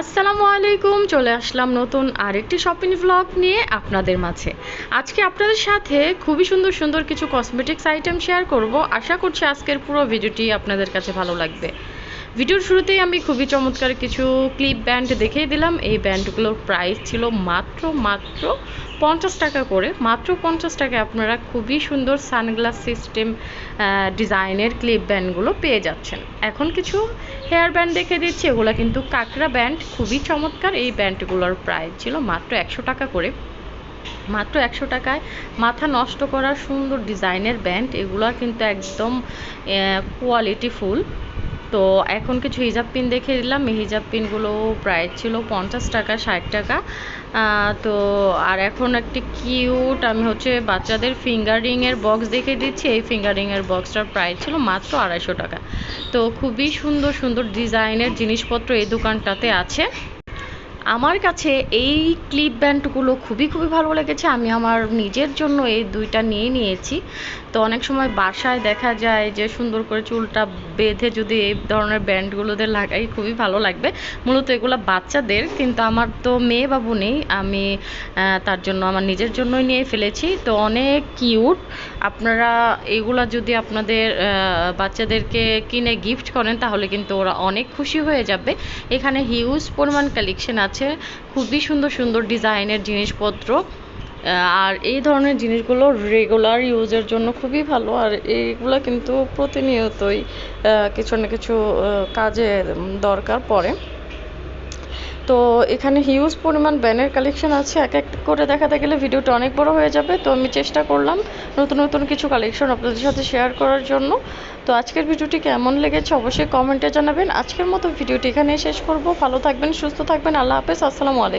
আসসালামু আলাইকুম, চলে আসলাম নতুন আরেকটি শপিং ভ্লগ নিয়ে আপনাদের মাঝে। আজকে আপনাদের সাথে খুবই সুন্দর সুন্দর কিছু কসমেটিক্স আইটেম শেয়ার করব। আশা করছি আজকের পুরো ভিডিওটি আপনাদের কাছে ভালো লাগবে। ভিডিওর শুরুতেই আমি খুবই চমৎকার কিছু ক্লিপ ব্যান্ড দেখিয়ে দিলাম। এই ব্যান্ডগুলোর প্রাইস ছিল মাত্র মাত্র পঞ্চাশ টাকা করে। মাত্র পঞ্চাশ টাকায় আপনারা খুবই সুন্দর সানগ্লাস সিস্টেম ডিজাইনের ক্লিপ ব্যান্ডগুলো পেয়ে যাচ্ছেন। এখন কিছু হেয়ার ব্যান্ড দেখে দিচ্ছি। এগুলো কিন্তু কাঁকড়া ব্যান্ড খুবই চমৎকার। এই ব্যান্ডগুলোর প্রাইস ছিল মাত্র একশো টাকা করে। মাত্র একশো টাকায় মাথা নষ্ট করা সুন্দর ডিজাইনের ব্যান্ড এগুলো কিন্তু একদম কোয়ালিটি ফুল তো এখন কিছু হিজাব পিন দেখে দিলাম হিজাব পিনগুলো প্রাইস ছিল পঞ্চাশ টাকা, ষাট টাকা। তো আর এখন একটি কিউট আমি হচ্ছে বাচ্চাদের ফিঙ্গারিংয়ের বক্স দেখে দিচ্ছি। এই ফিঙ্গারিংয়ের বক্সটার প্রাইস ছিল মাত্র আড়াইশো টাকা। তো খুবই সুন্দর সুন্দর ডিজাইনের জিনিসপত্র এই দোকানটাতে আছে। আমার কাছে এই ক্লিপ ব্যান্ডগুলো খুবই খুবই ভালো লেগেছে। আমি আমার নিজের জন্য এই দুইটা নিয়ে নিয়েছি। তো অনেক সময় বাসায় দেখা যায় যে সুন্দর করে চুলটা বেঁধে যদি এই ধরনের ব্যান্ডগুলোতে লাগাই, খুবই ভালো লাগবে। মূলত এগুলো বাচ্চাদের, কিন্তু আমার তো মেয়ে বাবু নেই। আমি তার জন্য আমার নিজের জন্যই নিয়ে ফেলেছি। তো অনেক কিউট। আপনারা এগুলা যদি আপনাদের বাচ্চাদেরকে কিনে গিফট করেন, তাহলে কিন্তু ওরা অনেক খুশি হয়ে যাবে। এখানে হিউজ পরিমাণ কালেকশন আছে। খুবই সুন্দর সুন্দর ডিজাইনের জিনিসপত্র। আর এই ধরনের জিনিসগুলো রেগুলার ইউজের জন্য খুবই ভালো। আর এইগুলো কিন্তু প্রতিনিয়তই কিছু না কিছু কাজে দরকার পড়ে। তো এখানে হিউজ পরিমাণ ব্যানের কালেকশন আছে। এক এক করে দেখাতে গেলে ভিডিওটা অনেক বড় হয়ে যাবে। তো আমি চেষ্টা করলাম নতুন নতুন কিছু কালেকশন আপনাদের সাথে শেয়ার করার জন্য। তো আজকের ভিডিওটি কেমন লেগেছে অবশ্যই কমেন্টে জানাবেন। আজকের মতো ভিডিওটি এখানে শেষ করব। ভালো থাকবেন, সুস্থ থাকবেন। আল্লাহ হাফেজ। আসসালামু আলাইকুম।